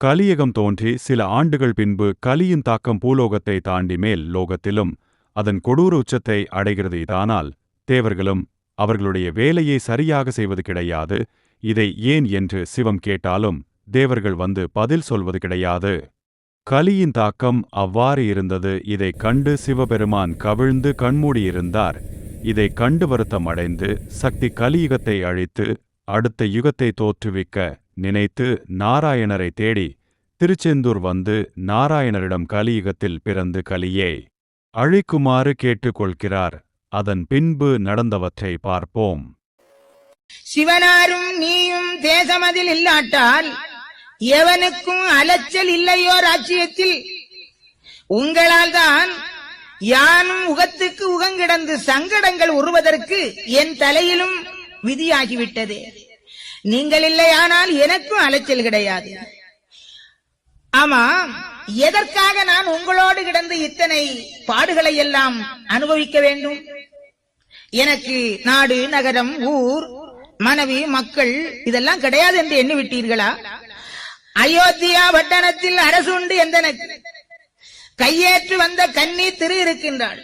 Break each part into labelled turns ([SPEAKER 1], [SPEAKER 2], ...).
[SPEAKER 1] கலியுகம் தோன்றி சில ஆண்டுகள் பின்பு கலியின் தாக்கம் பூலோகத்தை தாண்டி மேல் லோகத்திலும் அதன் கொடூர உச்சத்தை அடைகிறது. இதானால் தேவர்களும் அவர்களுடைய வேலையை சரியாக செய்வது கிடையாது. இதை ஏன் என்று சிவம் கேட்டாலும் தேவர்கள் வந்து பதில் சொல்வது கிடையாது. கலியின் தாக்கம் அவ்வாறு இருந்தது. இதைக் கண்டு சிவபெருமான் கவிழ்ந்து கண்மூடியிருந்தார். இதைக் கண்டு வருத்தம் அடைந்து சக்தி கலியுகத்தை அழித்து அடுத்த யுகத்தை தோற்றுவிக்க நினைத்து நாராயணரை தேடி திருச்செந்தூர் வந்து நாராயணரிடம் கலியுகத்தில் பிறந்து கலியே அழிக்குமாறு கேட்டுக்கொள்கிறார். அதன் பின்பு நடந்தவற்றை பார்ப்போம்.
[SPEAKER 2] சிவனாரும் நீயும் தேசமதில் இல்லாட்டால் எவனுக்கும் அலைச்சல் இல்லையோ ராஜ்யத்தில். உங்களால் தான் யானும் உகத்துக்கு உகங்கிடந்து சங்கடங்கள் உருவதற்கு என் தலையிலும் விதியாகிவிட்டது. நீங்கள் இல்லையானால் எனக்கும் அலைச்சல் கிடையாது. ஆமா எதற்காக நான் உங்களோடு கிடந்து இத்தனை பாடுகளை எல்லாம் அனுபவிக்க வேண்டும்? எனக்கு நாடு நகரம் ஊர் மனைவி மக்கள் இதெல்லாம் கிடையாது என்று எண்ணி விட்டீர்களா அயோத்தியா பட்டணத்தில் அரசுண்டு எந்தனக்கு கையேற்று வந்த கன்னி திரு இருக்கின்றாள்.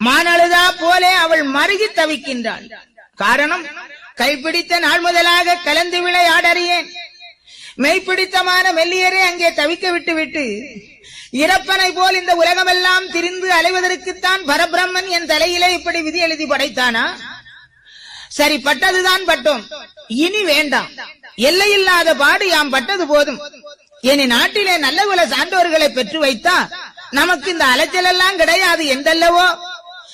[SPEAKER 2] மானழுதா போலே அவள் மருகி தவிக்கின்றாள். காரணம் கைப்பிடித்த நாள் முதலாக கலந்து விளையாடறியேன். மெய்ப்பிடித்தமான மெல்லியரே அங்கே தவிக்க விட்டு விட்டு இறப்பனை போல் இந்த உலகமெல்லாம் திரிந்து அலைவதற்குத்தான் பரபிரம்மன் என் தலையிலே இப்படி விதி எழுதி படைத்தானா? சரி பட்டதுதான் பட்டோம். இனி வேண்டாம். எல்லையில்லாத பாடு யாம் பட்டது போதும். இனி நாட்டிலே நல்ல குல சான்றோர்களை பெற்று வைத்தா நமக்கு இந்த அலைச்சல் எல்லாம் கிடையாது என்றல்லவோ?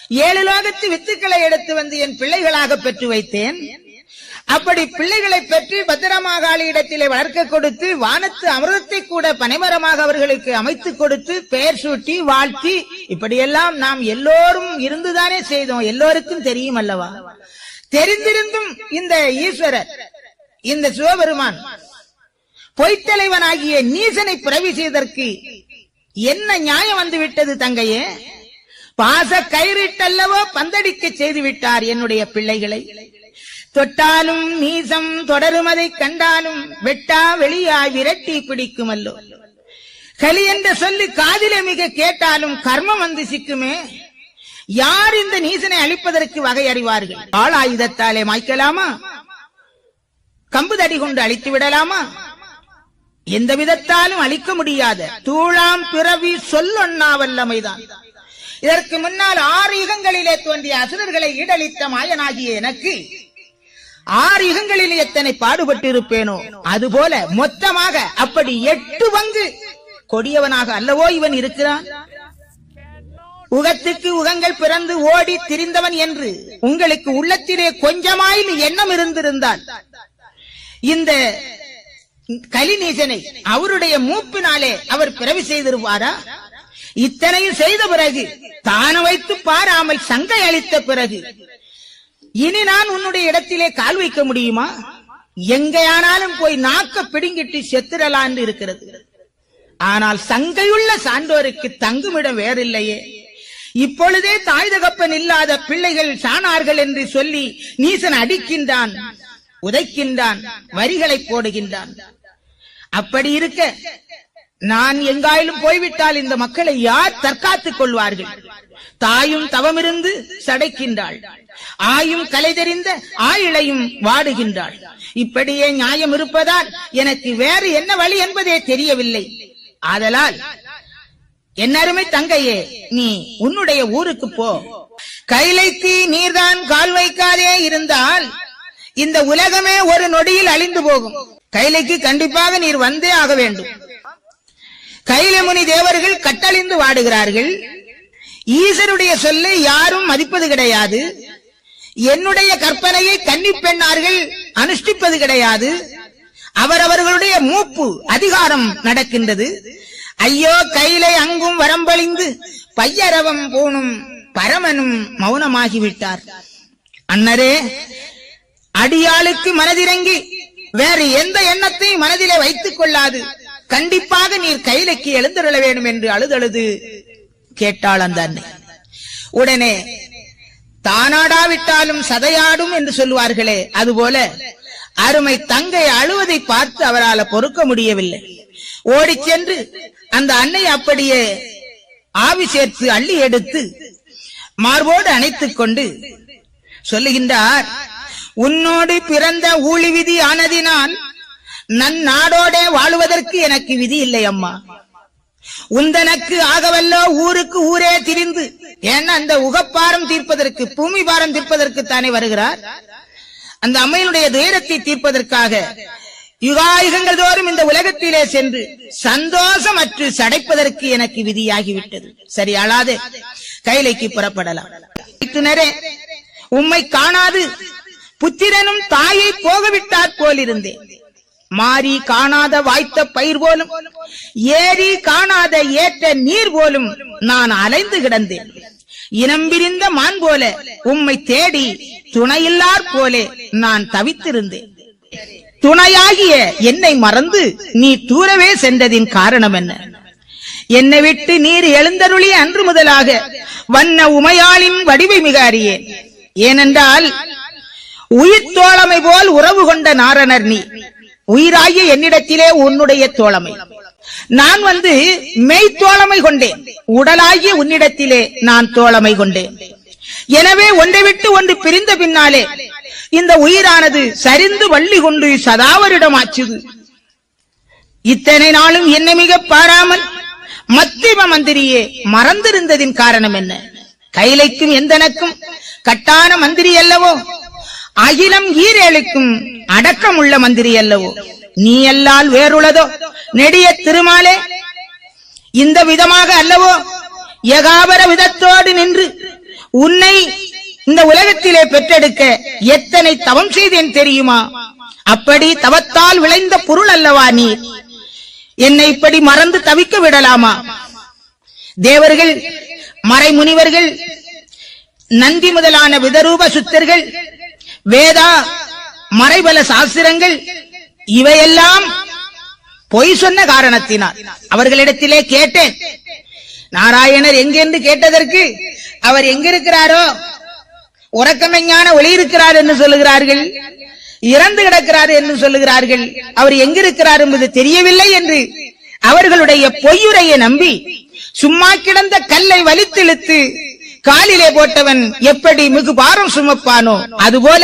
[SPEAKER 2] ஏழு லோகத்து வித்துக்களை எடுத்து வந்து என் பிள்ளைகளாக பெற்று வைத்தேன். அப்படி பிள்ளைகளை பெற்று பத்திரமாகாளி இடத்திலே வளர்க்க கொடுத்து வானத்து அமிர்தத்தை கூட பனைமரமாக அவர்களுக்கு அமைத்து கொடுத்து பெயர் சூட்டி வாழ்த்தி இப்படியெல்லாம் நாம் எல்லோரும் இருந்துதானே செய்தோம். எல்லோருக்கும் தெரியும் அல்லவா? தெரிந்திருந்தும் இந்த ஈஸ்வரர் இந்த சிவபெருமான் பொய்த்தலைவனாகிய நீசனை பிறவி செய்தற்கு என்ன நியாயம் வந்து விட்டது தங்கையே? பாச கயிறிட்டல்லவோ பந்தடிக்க செய்து விட்டார் என்னுடைய பிள்ளைகளை. தொட்டாலும் நீசம் அதை கண்டாலும் வெட்டா வெளியாய் விரட்டி பிடிக்கும் அல்லோ கலி என்ற சொல்லு காதிலே மிக கேட்டாலும் கர்மம் வந்து சிக்குமே. யார் இந்த நீசனை அழிப்பதற்கு வகை அறிவார்கள்? ஆள் ஆயுதத்தாலே மாய்க்கலாமா? கம்பு தடி கொண்டு அழித்து விடலாமா? எந்த விதத்தாலும் அழிக்க முடியாத தூளாம் பிறவி சொல்லொன்னா வல்லமைதான். இதற்கு முன்னால் ஆறு யுகங்களிலே தோன்றிய அசுரர்களை ஈடழித்த மாயனாகிய எனக்கு ஆறு யுகங்களில் எத்தனை பாடுபட்டு இருப்பேனோ அதுபோல மொத்தமாக அப்படி எட்டு பங்கு கொடியவனாக அல்லவோ இவன் இருக்கிறான்? உகத்துக்கு உகங்கள் பிறந்து ஓடி திரிந்தவன் என்று உங்களுக்கு உள்ளத்திலே கொஞ்சமாயில் எண்ணம் இருந்திருந்தால் இந்த கலிநீசனை அவருடைய மூப்பினாலே அவர் பிறவி செய்திருவாரா? இத்தனையும் செய்த பிறகு தான வைத்து பாராமல் சங்கை அளித்த பிறகு இனி நான் உன்னுடைய இடத்திலே கால் வைக்க முடியுமா? எங்கேயானாலும் போய் நாக்க பிடுங்கிட்டு செத்துடலான்னு இருக்கிறது. ஆனால் சங்கையுள்ள சான்றோருக்கு தங்குமிடம் வேறில்லையே. இப்பொழுதே தாய் தகப்பன் இல்லாத பிள்ளைகள் சாணார்கள் என்று சொல்லி நீசன் அடிக்கின்றான் உதைக்கின்றான் வரிகளை போடுகின்றான். அப்படி இருக்க நான் எங்காயிலும் போய்விட்டால் இந்த மக்களை யார் தற்காத்துக் கொள்வார்கள்? தாயும் தவமிருந்து சடைக்கின்றாள். ஆயும் கலை தெரிந்த ஆயிழையும் வாடுகின்றாள். இப்படியே நியாயம் இருப்பதால் எனக்கு வேறு என்ன வழி என்பதே தெரியவில்லை. ஆதலால் என் அருமை தங்கையே நீ உன்னுடைய ஊருக்கு போ. கைலைக்கு நீர்தான் கால் வைக்காதே இருந்தால் இந்த உலகமே ஒரு நொடியில் அழிந்து போகும். கைலைக்கு கண்டிப்பாக நீர் வந்தே ஆக வேண்டும். கைலமுனி தேவர்கள் கட்டழிந்து வாடுகிறார்கள். ஈசருடைய சொல்லை யாரும் மதிப்பது கிடையாது. என்னுடைய கற்பனையை கன்னி பெண்ணார்கள் அனுஷ்டிப்பது கிடையாது. அவரவர்களுடைய மூப்பு அதிகாரம் நடக்கின்றது. ஐயோ கையிலே அங்கும் வரம்பழிந்து பையரவம் போனும் பரமனும் மௌனமாகிவிட்டார். அன்னரே அடியாளுக்கு மனதிறங்கி வேறு எந்த எண்ணத்தையும் மனதிலே வைத்துக் கொள்ளாது. கண்டிப்பாக நீர் கைலைக்கு எழுந்தருள வேண்டும் என்று அழுதழுது கேட்டாள் அந்த அன்னை. உடனே தானாடாவிட்டாலும் சதையாடும் என்று சொல்லுவார்களே அதுபோல அருமை தங்கை அழுவதை பார்த்து அவரால் பொறுக்க முடியவில்லை. ஓடிச் சென்று அந்த அன்னை அப்படியே ஆவி சேர்த்து அள்ளி எடுத்து மார்போடு அணைத்துக் கொண்டு சொல்லுகின்றார் உன்னோடு பிறந்த ஊழி விதி ஆனதினால் நன் நாடோடே வாழுவதற்கு எனக்கு விதி இல்லை அம்மா. உந்தனக்கு ஆகவல்லோ ஊருக்கு ஊரே திரிந்து. ஏன்னா அந்த உகப்பாரம் தீர்ப்பதற்கு பூமி பாரம் தீர்ப்பதற்கு தானே வருகிறார்? அந்த அம்மையினுடைய துயரத்தை தீர்ப்பதற்காக யுகாயுகங்கள் தோறும் இந்த உலகத்திலே சென்று சந்தோஷம் அற்று சடைப்பதற்கு எனக்கு விதியாகிவிட்டது. சரி அழாதே. கைலைக்கு புறப்படலாம். மைத்துனரே, உம்மை காணாது. புத்திரனும் தாயை போகவிட்டார் போலிருந்தேன். மாறி காணாத வாய்த்த பயிர் போலும் ஏரி காணாத ஏற்ற நீர் போலும் நான் அலைந்து கிடந்தேன். இனம் பிரிந்த மான் போல உம்மை தேடி துணையில்லார் போலே நான் தவித்திருந்தேன். துணையாகிய என்னை மறந்து நீ தூரவே சென்றதின் காரணம் என்ன? என்னை விட்டு நீர் எழுந்தருளிய அன்று முதலாக வண்ண உமையாளின் வடிவை மிக அறியேன். ஏனென்றால் உயிர் தோழமை போல் உறவு கொண்ட நாரணர் நீ. உயிராகிய என்னிடத்திலே உன்னுடைய தோழமை. நான் வந்து மெய் தோழமை கொண்டேன். உடலாகிய உன்னிடத்திலே நான் தோழமை கொண்டேன். எனவே ஒன்றை விட்டு ஒன்று பிரிந்த பின்னாலே இந்த உயிரானது சரிந்து வள்ளி கொண்டு சதாவரிடம் ஆச்சுது. இத்தனை நாளும் என்ன மிக பாராமல் மத்திம மந்திரியே மறந்திருந்ததின் காரணம் என்ன? கைலைக்கும் எந்தனக்கும் கட்டான மந்திரி அல்லவோ? அகிலம் ஈரேழுக்கும் அடக்கம் உள்ள மந்திரி அல்லவோ? நீ எல்லால் வேறுள்ளதோ நெடிய திருமாலே இந்த விதமாக அல்லவோ? ஏகாபர விதத்தோடு நின்று உன்னை இந்த உலகத்திலே பெற்றெடுக்க எத்தனை தவம் செய்தேன் தெரியுமா? அப்படி தவத்தால் விளைந்த பொருள் அல்லவா நீ என்னை இப்படி மறந்து தவிக்க விடலாமா? தேவர்கள் மறைமுனிவர்கள் நந்தி முதலான விதரூப சுத்தர்கள் வேதா மறைபல சாஸ்திரங்கள் இவையெல்லாம் பொய் சொன்ன காரணத்தினால். அவர்களிடத்திலே கேட்டேன். நாராயணர் எங்கென்று கேட்டதற்கு அவர் எங்கிருக்கிறாரோ உறக்கமெஞ்ஞான ஒளி இருக்கிறார் என்று சொல்லுகிறார்கள் இறந்து கிடக்கிறார் என்று சொல்லுகிறார்கள் அவர் எங்கிருக்கிறார் என்பது தெரியவில்லை என்று அவர்களுடைய பொய்யுரையை நம்பி சும்மா கிடந்த கல்லை வலித்திழுத்து காலிலே போட்டவன் எப்படி மிகு பாரம் சுமப்பானோ அதுபோல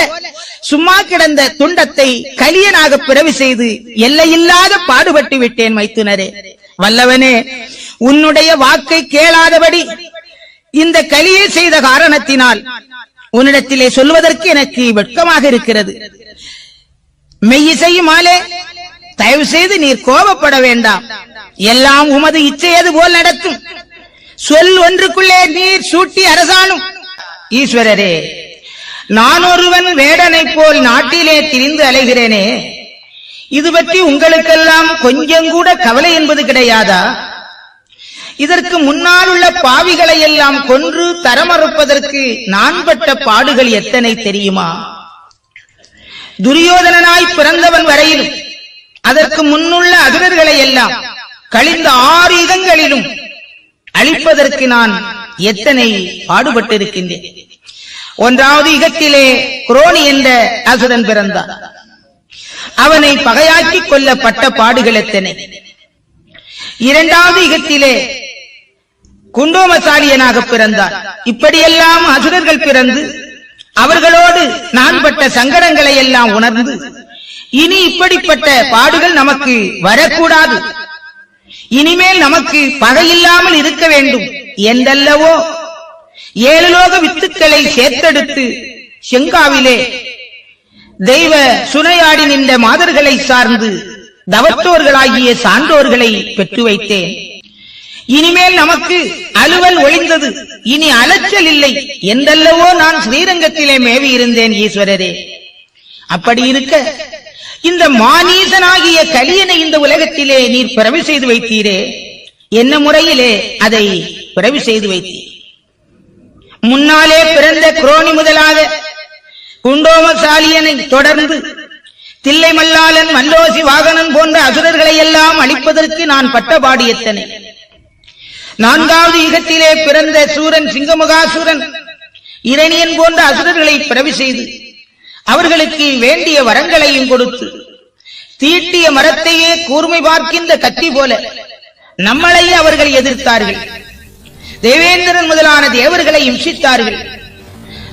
[SPEAKER 2] சும்மா கிடந்த துண்டத்தை கலியனாக பிறவி செய்து எல்லையில்லாத பாடுபட்டு விட்டேன் மைத்துனரே. வல்லவனே உன்னுடைய வாக்கை கேளாதபடி இந்த கலியை செய்த காரணத்தினால் உன்னிடத்திலே சொல்வதற்கு எனக்கு வெட்கமாக இருக்கிறது. மெய்யிசையுமாலே தயவு செய்து நீர் கோபப்பட வேண்டாம். எல்லாம் உமது இச்சையது போல் நடத்தும் சொல் ஒன்றுக்குள்ளே நீர் சூட்டி அரசாணும் ஈஸ்வரரே நான் ஒருவன் வேடனை போல் நாட்டிலே திரிந்து அலைகிறேனே. இது பற்றி உங்களுக்கெல்லாம் கொஞ்சம் கூட கவலை என்பது கிடையாதா? இதற்கு முன்னால் உள்ள பாவிகளை எல்லாம் கொன்று தரமறுப்பதற்கு நான் பட்ட பாடுகள் எத்தனை தெரியுமா? துரியோதனனாய் பிறந்தவன் வரையிலும் அதற்கு முன்னுள்ள அசுரர்களை எல்லாம் கழிந்த ஆறு யுகங்களிலும் அழிப்பதற்கு நான் எத்தனை பாடுபட்டிருக்கின்றேன். ஒன்றாவது இகத்திலே குரோனி என்ற அசுரன் பிறந்தான். அவனை பகையாக்கிக் கொல்லப்பட்ட பாடுகள் எத்தனை? இரண்டாவது இகத்திலே குண்டோமசாலியனாக பிறந்தார் இப்படியெல்லாம் அசுரர்கள் பிறந்து அவர்களோடு நான் பட்ட சங்கடங்களை எல்லாம் உணர்ந்து இனி இப்படிப்பட்ட பாடுகள் நமக்கு வரக்கூடாது. இனிமேல் நமக்கு பகையில்லாமல் இருக்க வேண்டும். என்றல்லவோ ஏழு லோக வித்துக்களை சேர்த்தெடுத்து செங்காவிலே தெய்வ சுனையாடி நின்ற மாதர்களை சார்ந்து தவத்தோர்களாகிய சான்றோர்களை பெற்று வைத்தேன். இனிமேல் நமக்கு அலுவல் ஒளிந்தது இனி அலைச்சல் இல்லை. என்றல்லவோ நான் ஸ்ரீரங்கத்திலே மேவி இருந்தேன் ஈஸ்வரரே. அப்படி இருக்க இந்த மானீசனாகிய கலியனை இந்த உலகத்திலே நீர் பிறவி செய்து வைத்தீரே. என்ன முறையிலே அதை பிறவி செய்து வைத்தீர்? முன்னாலே பிறந்த குரோனி முதலாக குண்டோமசாலியனை தொடர்ந்து தில்லை மல்லாளன் மல்லோசி வாகனன் போன்ற அசுரர்களை எல்லாம் அழிப்பதற்கு நான் பட்டபாடு எத்தனை? நான்காவது யுகத்திலே பிறந்த சூரன் சிங்கமுகாசூரன் இரணியன் போன்ற அசுரர்களை பிறவி செய்து அவர்களுக்கு வேண்டிய வரங்களையும் கொடுத்து தீட்டிய மரத்தையே கூர்மை பார்க்கின்ற கத்தி போல நம்மளையே அவர்கள் எதிர்த்தார்கள். தேவேந்திரன் முதலான தேவர்களை இம்சித்தார்கள்.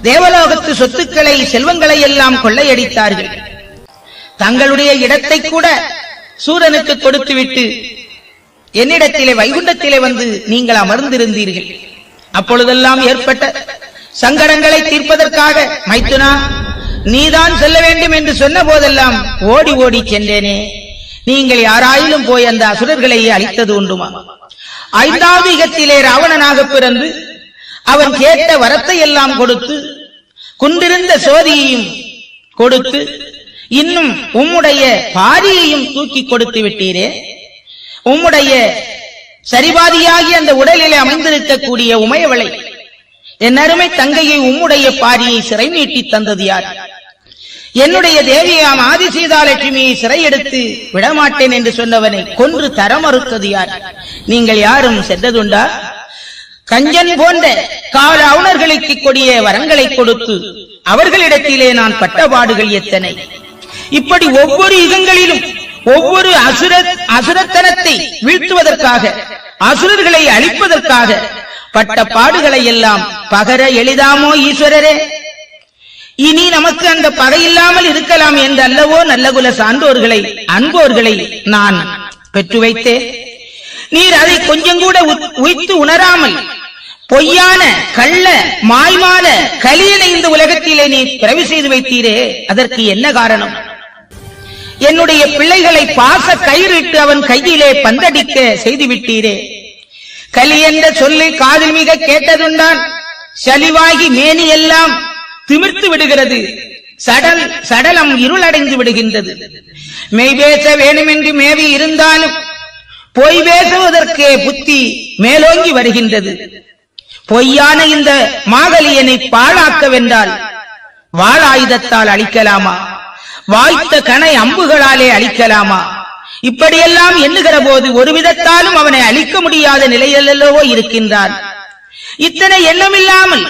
[SPEAKER 2] தேவலோகத்து சொத்துக்களை செல்வங்களை எல்லாம் கொள்ளையடித்தார்கள். தங்களுடைய இடத்தை கூட சூரனுக்கு கொடுத்துவிட்டு என்னிடத்திலே வைகுண்டத்திலே வந்து நீங்கள் அமர்ந்திருந்தீர்கள். அப்பொழுதெல்லாம் ஏற்பட்ட சங்கடங்களை தீர்ப்பதற்காக மைத்துனா நீதான் செல்ல வேண்டும் என்று சொன்ன போதெல்லாம் ஓடி ஓடி சென்றேனே. நீங்கள் யாராயிலும் போய் அந்த அசுரர்களை அழித்தது உண்டுமா? ஐந்தாவது யுகத்திலே ராவணனாக பிறந்து அவன் கேட்ட வரத்தை எல்லாம் கொடுத்து குன்றிருந்த சோதியையும் கொடுத்து இன்னும் உம்முடைய பாரியையும் தூக்கி கொடுத்து விட்டீரே. உம்முடைய சரிபாதியாகி அந்த உடலிலே அமைந்திருக்கக்கூடிய உமையவளை என் அருமை தங்கையை உம்முடைய பாரியை சிறை நீட்டி தந்தது யார்? என்னுடைய தேவியாம் ஆதிசீதாலட்சுமியை சிறை எடுத்து விடமாட்டேன் என்று சொன்னவனை கொன்று தர மறுத்தது யார்? நீங்கள் யாரும் சென்றதுண்டா? கஞ்சன் போன்ற கால அவுணர்களுக்கு கொடிய வரங்களை கொடுத்து அவர்களிடத்திலே நான் பட்டபாடுகள் எத்தனை? இப்படி ஒவ்வொரு யுகங்களிலும் ஒவ்வொரு அசுர அசுரத்தனத்தை வீழ்த்துவதற்காக அசுரர்களை அழிப்பதற்காக பட்ட பாடுகளை எல்லாம் பகர எளிதாமோ ஈஸ்வரரே? இனி நமக்கு அந்த பகை இல்லாமல் இருக்கலாம் என்று அல்லவோ நல்லகுல சான்றோர்களை அன்போர்களை நான் பெற்று வைத்தேன் நீர் அதை கொஞ்சம் கூட உயித்து உய்த்து உணராமல் பொய்யான கள்ள மாய்மான கலியனை இந்த உலகத்திலே நீ பிறவி செய்து வைத்தீரே அதற்கு என்ன காரணம்? என்னுடைய பிள்ளைகளை பாச கயிறிட்டு அவன் கையிலே பந்தடிக்க செய்து விட்டீரே. கலி என்ற சொல்லி காதில் மிக கேட்டதுண்டான். சலிவாகி மேனி எல்லாம் திமிர்த்து விடுகிறது. சடல் சடலம் இருளடைந்து விடுகின்றது. மெய் பேச வேணுமென்று மேவி இருந்தாலும் பொய் பேசுவதற்கே புத்தி மேலோங்கி வருகின்றது. பொய்யான இந்த மாகலியனை பாழாக்கவென்றால் வாளாயுதத்தால் அழிக்கலாமா? வாய்த்த கணை அம்புகளாலே அழிக்கலாமா? இப்படியெல்லாம் எண்ணுகிற போது ஒரு விதத்தாலும் அவனை அழிக்க முடியாத நிலையிலல்லவோ இருக்கின்றான். இத்தனை எண்ணமில்லாமல்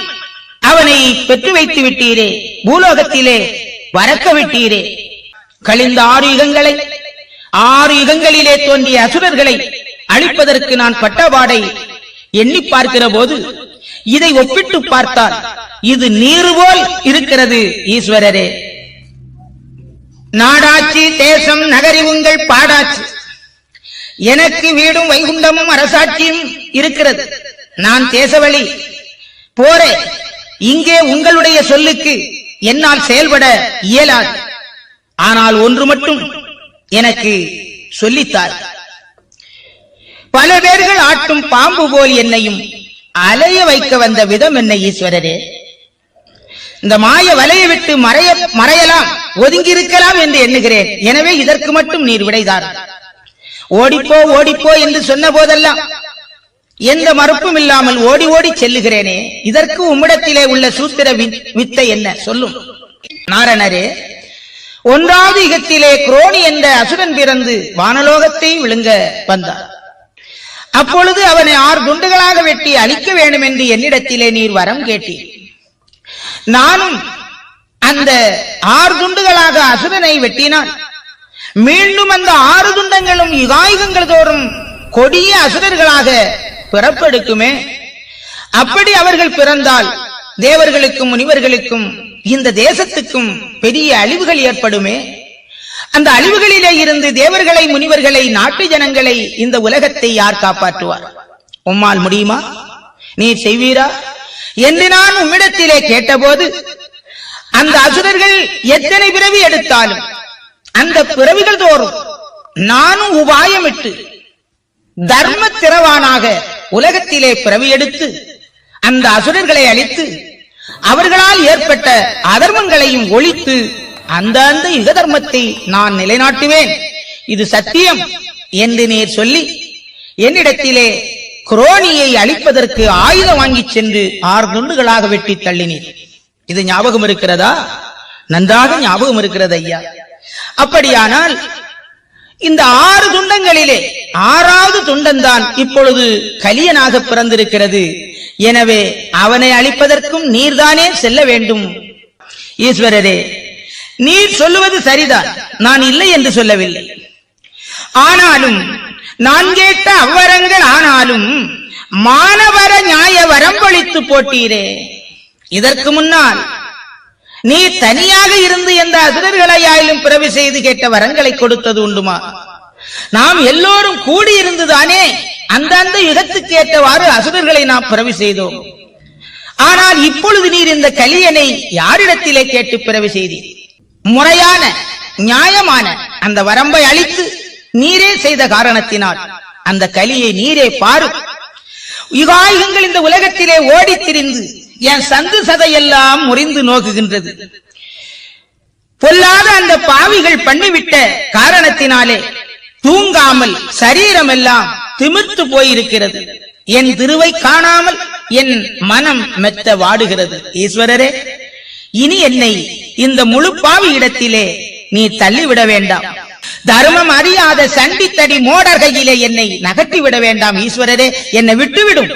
[SPEAKER 2] அவனை பெற்று வைத்து விட்டீரே. பூலோகத்திலே வரக்க விட்டீரே. கழிந்த ஆறு யுகங்களை ஆறு யுகங்களிலே தோன்றிய அசுரர்களை அழிப்பதற்கு நான் பட்டபாடை எண்ணி பார்க்கிற போது இதை ஒப்பிட்டு பார்த்தால் இது நீர் போல் இருக்கிறது ஈஸ்வரரே. நாடாட்சி தேசம் நகரி உங்கள் பாடாட்சி எனக்கு வீடும் வைகுண்டமும் அரசாட்சியும் இருக்கிறது. நான் தேசவழி போறேன் இங்கே உங்களுடைய சொல்லுக்கு என்னால் செயல்பட இயலாது. ஆனால் ஒன்று மட்டும் எனக்கு சொல்லித்தார். பல பேர்கள் ஆட்டும் பாம்பு போல் என்னையும் அலைய வைக்க வந்த விதம் என்ன ஈஸ்வரரே? இந்த மாய வலையை விட்டு மறைய மறையலாம் ஒதுங்கி இருக்கலாம் என்று எண்ணுகிறேன். எனவே இதற்கு மட்டும் நீர் விடைதார். ஓடிப்போ ஓடிப்போ என்று சொன்ன போதெல்லாம் எந்த மறுப்பும் இல்லாமல் ஓடி ஓடி செல்லுகிறேனே. இதற்கு உம்மிடத்திலே உள்ள சூத்திர வித்தை என்ன? சொல்லும். நாரணரே ஒன்றாவது யுகத்திலே குரோனி என்ற அசுரன் பிறந்து வானலோகத்தை விழுங்க வந்தார். அப்பொழுது அவனை ஆறு துண்டுகளாக வெட்டி அழிக்க வேண்டும் என்று என்னிடத்திலே நீர் வரம் கேட்டீர். நானும் அந்த ஆறு துண்டுகளாக அசுரனை வெட்டினான். மீண்டும் அந்த ஆறு துண்டங்களும் யுகாயுகங்கள் தோறும் கொடிய அசுரர்களாக பிறப்பெடுக்குமே. அப்படி அவர்கள் பிறந்தால் தேவர்களுக்கும் முனிவர்களுக்கும் இந்த தேசத்துக்கும் பெரிய அழிவுகள் ஏற்படுமே. அந்த அழிவுகளிலே இருந்து தேவர்களை முனிவர்களை நாட்டு ஜனங்களை இந்த உலகத்தை யார் காப்பாற்றுவார்? உம்மால் முடியுமா? நீர் செய்வீரா? என்று நான் உம்மிடத்திலே கேட்டபோது அந்த அசுரர்கள் எத்தனை பிறவி எடுத்தாலும் அந்த பிறவிகள் தோறும் நானும் உபாயமிட்டு தர்ம திறவானாக உலகத்திலே பிறவி எடுத்து அந்த அசுரர்களை அழித்து அவர்களால் ஏற்பட்ட அதர்மங்களையும் ஒழித்து அந்த அந்த யுக தர்மத்தை நான் நிலைநாட்டுவேன். இது சத்தியம் என்று நீர் சொல்லி என்னிடத்திலே குரோனியை அழிப்பதற்கு ஆயுதம் வாங்கிச் சென்று ஆறு துண்டுகளாக வெட்டி தள்ளினீர். இது ஞாபகம் இருக்கிறதா? நன்றாக ஞாபகம் இருக்கிறது ஐயா. அப்படியானால் இந்த ஆறு துண்டங்களிலே ஆறாவது துண்டம்தான் இப்பொழுது கலியனாக பிறந்திருக்கிறது. எனவே அவனை அழிப்பதற்கும் நீர்தானே செல்ல வேண்டும். ஈஸ்வரரே நீர் சொல்லுவது சரிதான். நான் இல்லை என்று சொல்லவில்லை. ஆனாலும் நான் கேட்ட அவ்வரங்கள் ஆனாலும் மானவர நியாய வரம்பளித்து போட்டீரே. இதற்கு முன்னால் நீ தனியாக இருந்து எந்த அசுரர்களை ஆயிலும் பிறவி செய்து கேட்ட வரங்களை கொடுத்தது உண்டுமா? நாம் எல்லோரும் கூடியிருந்துதானே அந்தந்த யுகத்துக்கு ஏற்றவாறு அசுரர்களை நாம் பிறவி செய்தோம். ஆனால் இப்பொழுது நீர் இந்த கலியனை யாரிடத்திலே கேட்டு பிறவி செய்தீர்? முறையான நியாயமான அந்த வரம்பை அளித்து நீரே செய்த காரணத்தினால் அந்த கலியை நீரே பாரும். யுகாயுகங்கள் இந்த உலகத்திலே ஓடித் திரிந்து என் சந்து சதையெல்லாம் முறிந்து நோக்குகின்றது. பொல்லாத அந்த பாவிகள் பண்ணிவிட்ட காரணத்தினாலே தூங்காமல் சரீரம் எல்லாம் திமிர்த்து போயிருக்கிறது. என் திருவை காணாமல் என் மனம் மெத்த வாடுகிறது. ஈஸ்வரரே இனி என்னை இந்த முழு பாவி இடத்திலே நீ தள்ளிவிட வேண்டாம். தர்மம் அறியாத சண்டித்தடி மோடர்கையிலே என்னை நகர்த்தி விட வேண்டாம். ஈஸ்வரரே என்னை விட்டுவிடும்.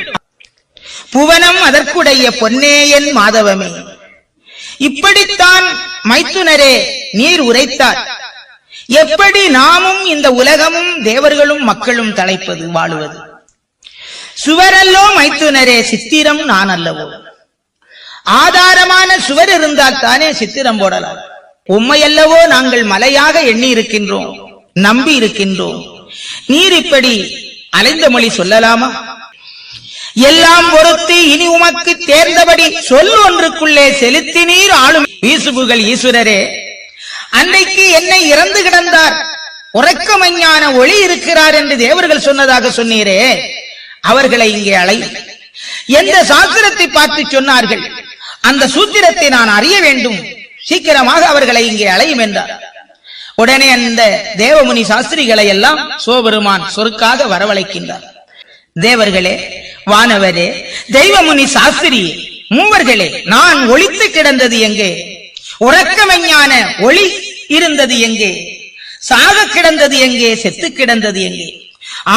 [SPEAKER 2] புவனம் அதற்குடைய பொன்னேயன் மாதவமே. இப்படித்தான் மைத்துனரே நீர் உரைத்தார். எப்படி நாமும் இந்த உலகமும் தேவர்களும் மக்களும் தலைப்பது வாழுவது? சுவரல்லோ மைத்துனரே சித்திரம் நான் அல்லவோ ஆதாரமான சுவர் இருந்தால் தானே சித்திரம் போடலாம். உண்மையல்லவோ நாங்கள் மலையாக எண்ணி இருக்கின்றோம் நம்பி இருக்கின்றோம் நீர் இப்படி அலைந்த மொழி சொல்லலாமா? எல்லாம் பொறுத்து இனி உமக்கு தேர்ந்தபடி சொல் ஒன்றுக்குள்ளே செலுத்தி நீர் ஆளும் வீசுபுகள் ஈஸ்வரரே அன்றைக்கு என்னை இறந்து கிடந்தார். உறக்கமஞ்ஞான ஒளி இருக்கிறார் என்று தேவர்கள் சொன்னதாக சொன்னீரே. அவர்களை இங்கே அலை. எந்த சாஸ்திரத்தை பார்த்து சொன்னார்கள்? அந்த சூத்திரத்தை நான் அறிய வேண்டும். சீக்கிரமாக அவர்களை இங்கே அழையும் என்றார். உடனே அந்த தேவமுனி சாஸ்திரிகளை எல்லாம் சோபெருமான் சொருக்காக வரவழைக்கின்றார். தேவர்களே வானவரே தெய்வமுனி சாஸ்திரி மூவர்களே நான் ஒளித்து கிடந்தது எங்கே? உறக்கமெஞ்ஞான ஒளி இருந்தது எங்கே? சாக கிடந்தது எங்கே? செத்து கிடந்தது எங்கே?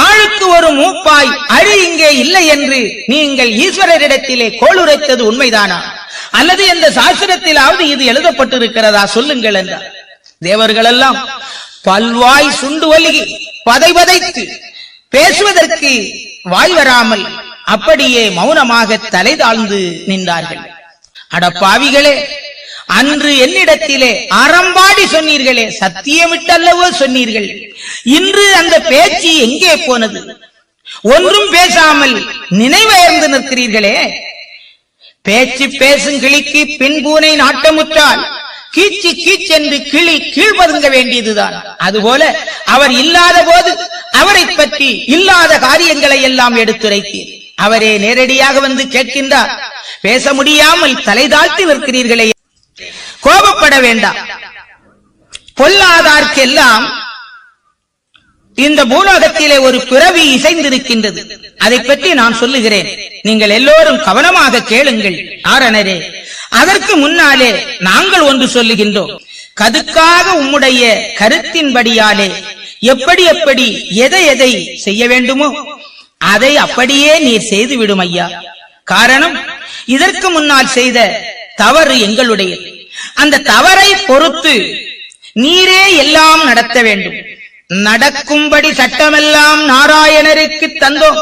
[SPEAKER 2] ஆளுக்கு ஒரு மூப்பாய் அழி இங்கே இல்லை என்று நீங்கள் ஈஸ்வரரிடத்திலே கோளுரைத்தது உண்மைதானா? அல்லது எந்த சாஸ்திரத்திலாவது இது எழுதப்பட்டிருக்கிறதா? சொல்லுங்கள் என்றார். தேவர்களெல்லாம் பல்வாய் சுண்டு ஒலுகி பதை பதைத்து பேசுவதற்கு வாய் வராமல் அப்படியே மௌனமாக தலை தாழ்ந்து நின்றார்கள். அடப்பாவிகளே அன்று என்னிடத்திலே அறம்பாடி சொன்னீர்களே சத்தியமிட்டல்லவோ சொன்னீர்கள். இன்று அந்த பேச்சு எங்கே போனது? ஒன்றும் பேசாமல் நினைவயர்ந்து நிற்கிறீர்களே. பேச்சு பேசும் கிளிக்கு பின்பூனை நாட்டமுற்றால் கீச்சு கீச்சென்று கிளி கீழ்பதுங்க வேண்டியதுதான். அதுபோல அவர் இல்லாத போது அவரை பற்றி இல்லாத காரியங்களை எல்லாம் எடுத்துரைத்தீர். அவரே நேரடியாக வந்து கேட்கின்றார். பேச முடியாமல் தலை தாழ்த்தி நிற்கிறீர்களே. கோபப்பட வேண்டாம். பொல்லாதார்க்கெல்லாம் இந்த பூலோகத்திலே ஒரு பிறவி இசைந்திருக்கின்றது. அதை பற்றி நான் சொல்லுகிறேன். நீங்கள் எல்லோரும் கவனமாக கேளுங்கள் ஆரணரே. அதற்கு முன்னாலே நாங்கள் ஒன்று சொல்லுகின்றோம். கதுக்காக உம்முடைய கருத்தின்படியாலே எப்படி எப்படி எதை எதை செய்ய வேண்டுமோ அதை அப்படியே நீர் செய்து விடும் ஐயா. காரணம் இதற்கு முன்னால் செய்த தவறு எங்களுடைய அந்த தவறை பொறுத்து நீரே எல்லாம் நடத்த வேண்டும். நடக்கும்படி சட்டமெல்லாம் நாராயணருக்கு தந்தோம்.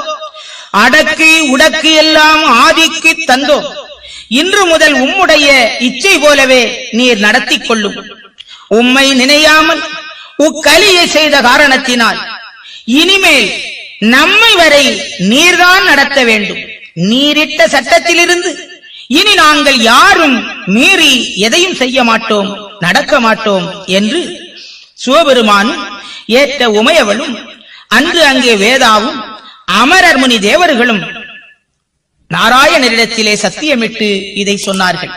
[SPEAKER 2] அடக்கு உடக்கு எல்லாம் ஆதிக்கு தந்தோம். இன்று முதல் உம்முடைய இச்சை போலவே நீர் நடத்தி கொள்ளும். உம்மை நினையாமல் உக்கலியை செய்த காரணத்தினால். இனிமேல் நம்மை வரை நீர்தான் நடத்த வேண்டும். நீரிட்ட சட்டத்திலிருந்து. இனி நாங்கள் யாரும் மீறி எதையும் செய்ய மாட்டோம் நடக்க மாட்டோம் என்று சிவபெருமானும் ஏற்ற உமையவளும் அன்று அங்கே வேதாவும் அமரர் முனி தேவர்களும் நாராயணரிடத்திலே சத்தியமிட்டு இதை சொன்னார்கள்.